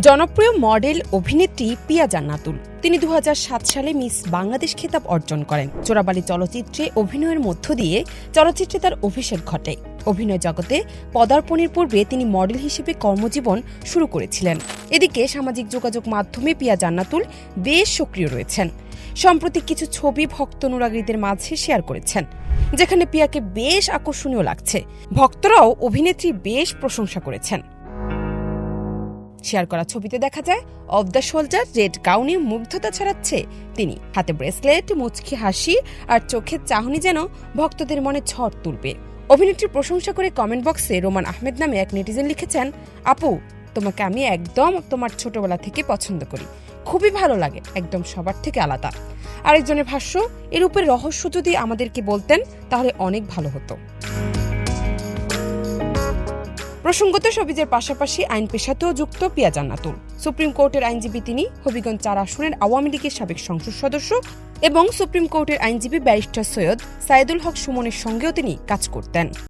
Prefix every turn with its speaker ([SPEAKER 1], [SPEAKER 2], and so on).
[SPEAKER 1] জনপ্রিয় মডেল অভিনেত্রী পিয়া জান্নাতুল তিনি দু হাজার সাত সালে মিস বাংলাদেশ খেতাব অর্জন করেন। চোরাবালি চলচ্চিত্রে অভিনয়ের মধ্য দিয়ে চলচ্চিত্রে তার অভিষেক ঘটে। অভিনয় জগতে পদার্পণের পূর্বে তিনি মডেল হিসেবে কর্মজীবন শুরু করেছিলেন। এদিকে সামাজিক যোগাযোগ মাধ্যমে পিয়া জান্নাতুল বেশ সক্রিয় রয়েছেন। সম্প্রতি কিছু ছবি ভক্ত অনুরাগীদের মাঝে শেয়ার করেছেন, যেখানে পিয়াকে বেশ আকর্ষণীয় লাগছে। ভক্তরাও অভিনেত্রী বেশ প্রশংসা করেছেন। শেয়ার করা ছবিতে দেখা যায়, অফ দ্য শোল্ডার রেড গাউনে মুগ্ধতা ছড়াচ্ছে। তিনি হাতে ব্রেসলেট, মুচকি হাসি আর চোখের চাহনি যেন ভক্তদের মনে ঝড় তুলবে। অভিনেত্রীর প্রশংসা করে কমেন্ট বক্সে রোমান আহমেদ নামে এক নেটিজেন লিখেছেন, আপু, তোমাকে আমি একদম তোমার ছোটবেলা থেকে পছন্দ করি। খুবই ভালো লাগে, একদম সবার থেকে আলাদা। আরেকজনের ভাষ্য, এর উপরে রহস্য যদি আমাদেরকে বলতেন, তাহলে অনেক ভালো হতো। প্রসঙ্গত সবিজের পাশাপাশি আইন পেশাতেও যুক্ত পিয়া জান্নাতুল সুপ্রিম কোর্টের আইনজীবী তিনি হবিগঞ্জ চার আসনের আওয়ামী লীগের সাবেক সংসদ সদস্য এবং সুপ্রিম কোর্টের আইনজীবী ব্যারিস্টার সৈয়দ সাইদুল হক সুমনের সঙ্গেও তিনি কাজ করতেন।